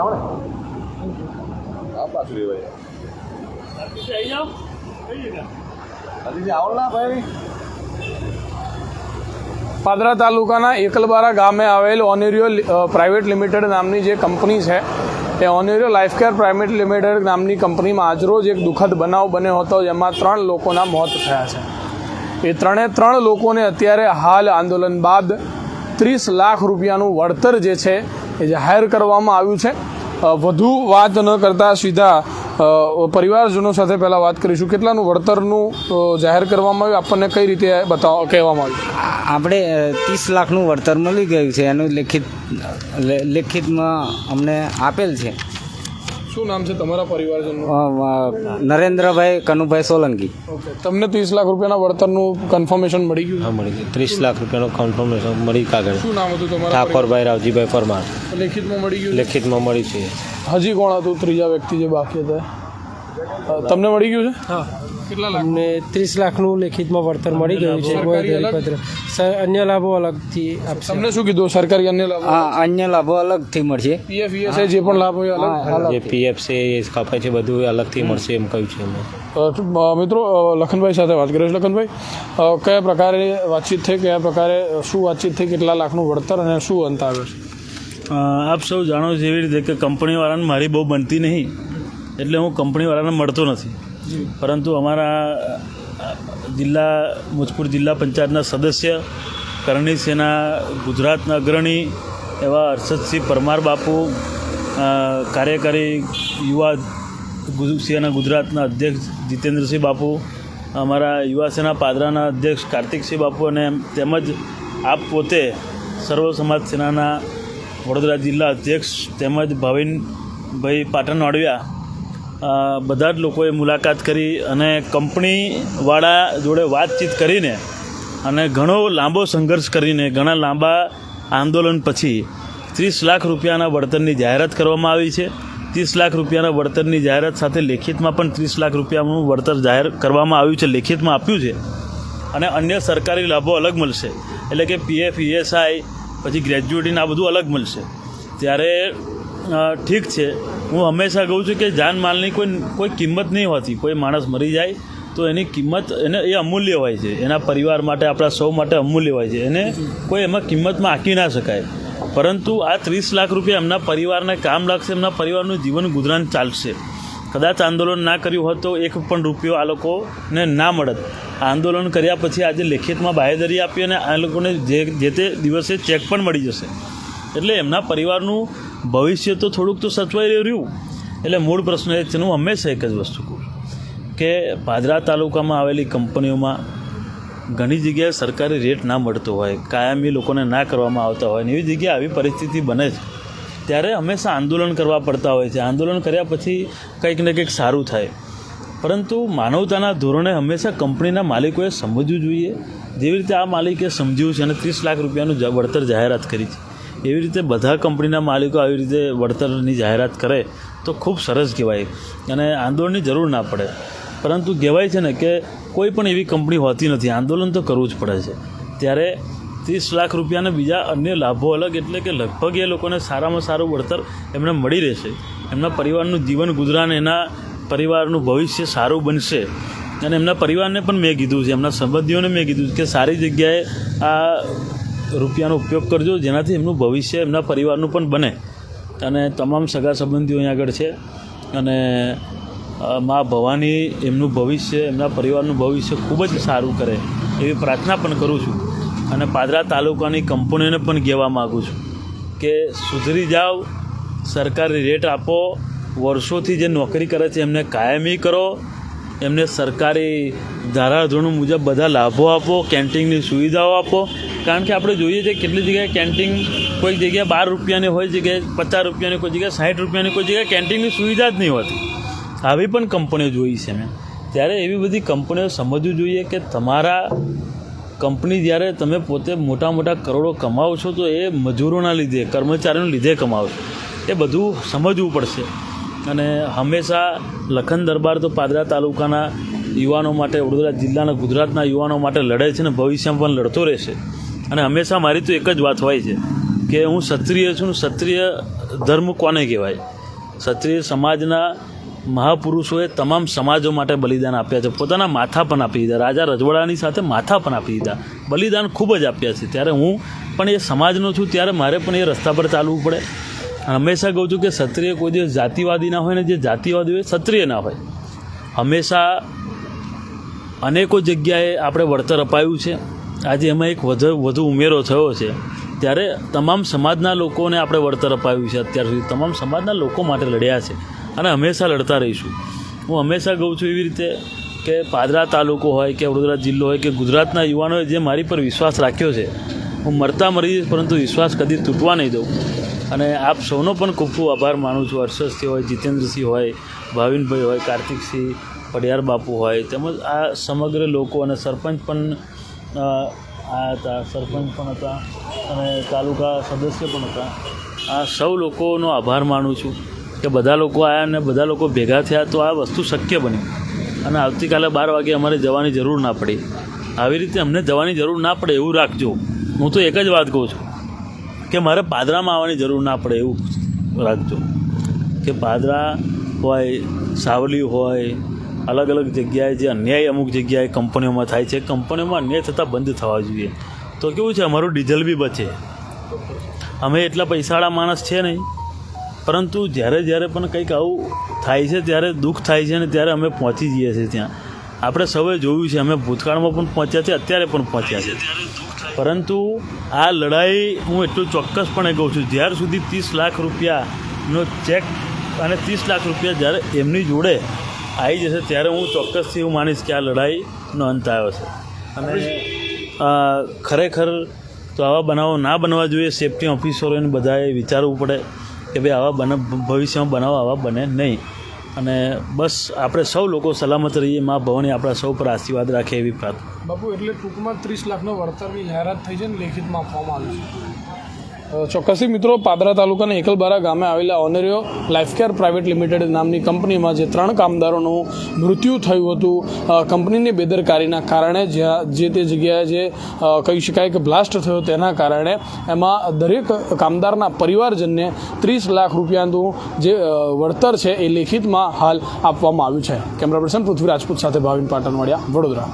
આવો ને. આ પાછું લેવાય આવો ના ભાઈ. પાદરા તાલુકાના એકલબારા ગામે આવેલ ઓનેરિયો પ્રાઇવેટ લિમિટેડ નામની જે કંપની છે એ Onerio life care private limited નામની કંપનીમાં આજરોજ એક દુઃખદ બનાવ બન્યો હતો જેમાં ત્રણ લોકોના મોત થયા છે. એ ત્રણે ત્રણ લોકોને અત્યારે હાલ આંદોલન બાદ ત્રીસ લાખ રૂપિયાનું વળતર જે છે એ જાહેર કરવામાં આવ્યું છે. વધુ વાત ન કરતાં સીધા પરિવારજનો સાથે પહેલાં વાત કરીશું. કેટલાનું વળતરનું જાહેર કરવામાં આવ્યું? આપણને કઈ રીતે બતાવ, કહેવામાં આવ્યું? આપણે ત્રીસ લાખનું વળતર મળી ગયું છે. એનું લેખિત લેખિતમાં અમને આપેલ છે. શું નામ છે તમારા પરિવારજનનું? નરેન્દ્રભાઈ કનુભાઈ સોલંકી. તમને ત્રીસ લાખ રૂપિયાના વળતરનું કન્ફર્મેશન મળી ગયું? હા મળી ગયું. ત્રીસ લાખ રૂપિયાનું કન્ફર્મેશન મળી કાગળ. શું નામ હતું તમારું ઠાકોરભાઈ રાવજીભાઈ પરમાર. લેખિતમાં મળી ગયું લેખિતમાં મળી છે. હજી કોણ હતું ત્રીજા વ્યક્તિ જે બાકી હતા? તમને મળી ગયું છે? હા. કેટલા લાખ? અમને ત્રીસ લાખનું લેખિતમાં વળતર મળી ગયું છે? પત્ર. અન્ય લાભો અલગથી આપશે. તમને શું કીધું સરકારી અન્ય લાભો? આ અન્ય લાભો અલગથી મળશે. પીએફ ઈએસઆઈ જે પણ લાભ હોય અલગ? જે પીએફ છે એ કપાય છે બધું અલગથી મળશે એમ કહ્યું છે મિત્રો લખનભાઈ સાથે વાત કરીશ લખનભાઈ કયા પ્રકારે વાતચીત થઈ કયા પ્રકારે શું વાતચીત થઈ કેટલા લાખનું વળતર અને શું અંત આવ્યો છે? આપ સૌ જાણો છો એવી રીતે કે કંપનીવાળાને મારી બહુ બનતી નહીં. એટલે હું કંપનીવાળાને મળતો નથી. પરંતુ અમારા જિલ્લા મુજપુર જિલ્લા પંચાયતના સદસ્ય કરણી સેના ગુજરાતના અગ્રણી એવા હર્ષદસિંહ પરમાર બાપુ કાર્યકારી યુવા સેના ગુજરાતના અધ્યક્ષ જીતેન્દ્રસિંહ બાપુ અમારા યુવા સેના પાદરાના અધ્યક્ષ કાર્તિકસિંહ બાપુ અને તેમજ આપ પોતે સર્વ સમાજ સેનાના વડોદરા જિલ્લા અધ્યક્ષ તેમજ ભાવિનભાઈ પાટણ વાળવિયા અ, બધા જ લોકોએ મુલાકાત કરી અને કંપનીવાળા જોડે વાતચીત કરીને અને ઘણો લાંબો સંઘર્ષ કરીને, ઘણા લાંબા આંદોલન પછી ત્રીસ લાખ રૂપિયાના વળતરની જાહેરાત કરવામાં આવી છે. ત્રીસ લાખ રૂપિયાના વળતરની જાહેરાત સાથે લેખિતમાં પણ ત્રીસ લાખ રૂપિયાનું વળતર જાહેર કરવામાં આવ્યું છે, લેખિતમાં આપ્યું છે. અને અન્ય સરકારી લાભો અલગ મળશે. એટલે કે પીએફ, ઈએસઆઈ, પછી ગ્રેજ્યુએટીને આ બધું અલગ મળશે. ત્યારે ઠીક છે. હું હંમેશા કહું છું કે જાનમાલની કોઈ કોઈ કિંમત નહીં હોતી. કોઈ માણસ મરી જાય તો એની કિંમત એને એ અમૂલ્ય હોય છે. એના પરિવાર માટે, આપણા સૌ માટે અમૂલ્ય હોય છે. એને કોઈ એમાં કિંમતમાં આંકી ના શકાય. પરંતુ આ ત્રીસ લાખ રૂપિયા એમના પરિવારને કામ લાગશે, એમના પરિવારનું જીવન ગુજરાન ચાલશે. કદાચ આંદોલન ના કર્યું હોત તો એક પણ રૂપિયો આ લોકોને ના મળત. આંદોલન કર્યા પછી આજે લેખિતમાં બાહેધરી આપી અને આ લોકોને જે જે તે દિવસે ચેક પણ મળી જશે. એટલે એમના પરિવારનું ભવિષ્ય તો થોડુંક તો સચવાઈ રહ્યું. એટલે મૂળ પ્રશ્ન એ છે, હું હંમેશા એક જ વસ્તુ કહું કે પાદરા તાલુકામાં આવેલી કંપનીઓમાં ઘણી જગ્યાએ સરકારી રેટ ના મળતો હોય, કાયમી લોકોને ના કરવામાં આવતા હોય ને એવી જગ્યાએ આવી પરિસ્થિતિ બને છે. ત્યારે હંમેશા આંદોલન કરવા પડતા હોય છે. આંદોલન કર્યા પછી કંઈક ને કંઈક સારું થાય. પરંતુ માનવતાના ધોરણે હંમેશા કંપનીના માલિકોએ સમજવું જોઈએ. જેવી રીતે આ માલિકે સમજ્યું છે અને ત્રીસ લાખ રૂપિયાનું વળતર જાહેરાત કરી છે. એવી રીતે બધા કંપનીના માલિકો આવી રીતે વળતરની જાહેરાત કરે તો ખૂબ સરસ કહેવાય અને આંદોલનની જરૂર ના પડે. પરંતુ કહેવાય છે ને કે કોઈ પણ એવી કંપની હોતી નથી. આંદોલન તો કરવું જ પડે છે. ત્યારે ત્રીસ લાખ રૂપિયાના બીજા અન્ય લાભો અલગ એટલે કે લગભગ એ લોકોને સારામાં સારું વળતર એમને મળી રહેશે. એમના પરિવારનું જીવન ગુજરાન, એના પરિવારનું ભવિષ્ય સારું બનશે. અને એમના પરિવારને પણ મેં કીધું છે, એમના સંબંધીઓને મેં કીધું છે કે સારી જગ્યાએ આ રૂપિયાનો ઉપયોગ કરજો, જેનાથી એમનું ભવિષ્ય, એમના પરિવારનું પણ બને. અને તમામ સગા સંબંધીઓ અહીં આગળ છે. અને મા ભવાની એમનું ભવિષ્ય, એમના પરિવારનું ભવિષ્ય ખૂબ જ સારું કરે, એવી પ્રાર્થના પણ કરું છું. અને પાદરા તાલુકાની કંપનીઓને પણ કહેવા માગું છું કે સુધરી જાઓ, સરકારી રેટ આપો, વર્ષોથી જે નોકરી કરે છે, એમને કાયમી કરો, એમને સરકારી ધારાધોરણ મુજબ બધા લાભો આપો, કેન્ટીનની સુવિધાઓ આપો કારણ કે આપણે જોઈએ છીએ કેટલી જગ્યાએ કેન્ટીન કોઈ જગ્યાએ બાર રૂપિયાની હોય જગ્યાએ પચાસ રૂપિયાની કોઈ જગ્યાએ સાઠ રૂપિયાની કોઈ જગ્યાએ કેન્ટીનની સુવિધા જ નહીં હોતી. આવી પણ કંપનીઓ જોઈ છે મેં. ત્યારે એવી બધી કંપનીઓ સમજવું જોઈએ કે તમારા કંપની જ્યારે તમે પોતે મોટા મોટા કરોડો કમાવો છો, તો એ મજૂરોના લીધે, કર્મચારીઓના લીધે કમાવો છો. એ બધું સમજવું પડશે. અને હંમેશા લખન દરબાર તો પાદરા તાલુકાના યુવાનો માટે, વડોદરા જિલ્લાના ગુજરાતના યુવાનો માટે લડે છે ને ભવિષ્યમાં પણ લડતો રહેશે. અને હંમેશા મારી તો એક જ વાત હોય છે કે હું ક્ષત્રિય છું ક્ષત્રિય ધર્મ કોને કહેવાય? ક્ષત્રિય સમાજના મહાપુરુષોએ તમામ સમાજો માટે બલિદાન આપ્યા છે. પોતાના માથા પણ આપી દીધા. રાજા રજવાડાની સાથે માથા પણ આપી દીધા. બલિદાન ખૂબ જ આપ્યા છે. ત્યારે હું પણ એ સમાજનો છું, ત્યારે મારે પણ એ રસ્તા પર ચાલવું પડે. હંમેશા કહું છું કે ક્ષત્રિય કોઈ દિવસ જાતિવાદી ના હોય ને જે જાતિવાદી હોય, ક્ષત્રિય ના હોય. હંમેશા અનેકો જગ્યાએ આપણે વળતર અપાયું છે. આજે એમાં એક વધુ વધુ ઉમેરો થયો છે. ત્યારે તમામ સમાજના લોકોને આપણે વળતર અપાવ્યું છે અત્યાર સુધી. તમામ સમાજના લોકો માટે લડ્યા છે અને હંમેશા લડતા રહીશું. હું હંમેશા કહું છું એવી રીતે કે પાદરા તાલુકો હોય કે વડોદરા જિલ્લો હોય કે ગુજરાતના યુવાનોએ જે મારી પર વિશ્વાસ રાખ્યો છે, હું મરતા મરી જઈશ પરંતુ વિશ્વાસ કદી તૂટવા નહીં દઉં. અને આપ સૌનો પણ ખૂબ ખૂબ આભાર માનું છું. હર્ષદસિંહ હોય, જીતેન્દ્રસિંહ હોય, ભાવિનભાઈ હોય, કાર્તિકસિંહ, પડિયાર બાપુ હોય, તેમજ આ સમગ્ર લોકો અને સરપંચ પણ આ હતા, સરપંચ પણ હતા અને તાલુકા સદસ્ય પણ હતા. આ સૌ લોકોનો આભાર માનું છું કે બધા લોકો આવ્યા અને બધા લોકો ભેગા થયા તો આ વસ્તુ શક્ય બની. અને આવતીકાલે બાર વાગે અમારે જવાની જરૂર ના પડે. આવી રીતે અમને જવાની જરૂર ના પડે એવું રાખજો. હું તો એક જ વાત કહું છું કે મારે પાદરામાં આવવાની જરૂર ના પડે એવું રાખજો. કે પાદરા હોય, સાવલી હોય અલગ અલગ જગ્યાએ જે અન્યાય અમુક જગ્યાએ કંપનીઓમાં થાય છે. કંપનીઓમાં અન્યાય થતાં બંધ થવા જોઈએ. તો કેવું છે? અમારું ડીઝલ બી બચે. અમે એટલા પૈસાવાળા માણસ છે નહીં. પરંતુ જ્યારે જ્યારે પણ કંઈક આવું થાય છે, ત્યારે દુઃખ થાય છે ને ત્યારે અમે પહોંચી જઈએ છીએ ત્યાં. આપણે સૌએ જોયું છે, અમે ભૂતકાળમાં પણ પહોંચ્યા છે અત્યારે પણ પહોંચ્યા છે પરંતુ આ લડાઈ હું એટલું ચોક્કસપણે કહું છું, જ્યાર સુધી ત્રીસ લાખ રૂપિયાનો ચેક અને ત્રીસ લાખ રૂપિયા જ્યારે એમની જોડે આવી જશે ત્યારે હું ચોક્કસથી હું માનીશ કે આ લડાઈનો અંત આવ્યો છે. અને ખરેખર તો આવા બનાવો ના બનવા જોઈએ. સેફ્ટી ઓફિસરોને બધાએ વિચારવું પડે કે ભાઈ આવા બને ભવિષ્યમાં બનાવો આવા બને નહીં. અને બસ આપણે સૌ લોકો સલામત રહીએ મા ભવાની આપણા સૌ પર આશીર્વાદ રાખે એવી પ્રાર્થના. બાપુ એટલે ટૂંકમાં ત્રીસ લાખનો વળતરની જાહેરાત થઈ છે ને લેખિતમાં આપવામાં આવ્યું છે? ચોક્કસથી મિત્રો, પાદરા તાલુકાના એકલબારા ગામે આવેલા ઓનેરિયો લાઈફકેર પ્રાઇવેટ લિમિટેડ નામની કંપનીમાં જે ત્રણ કામદારોનું મૃત્યુ થયું હતું કંપનીની બેદરકારીના કારણે જ્યાં, જે તે જગ્યાએ જે કહી શકાય કે બ્લાસ્ટ થયો તેના કારણે એમાં દરેક કામદારના પરિવારજનને ત્રીસ લાખ રૂપિયાનું જે વળતર છે એ લેખિતમાં હાલ આપવામાં આવ્યું છે. કેમેરા પર્સન પૃથ્વી રાજપૂત સાથે ભાવિન પાટણ મળ્યા વડોદરા.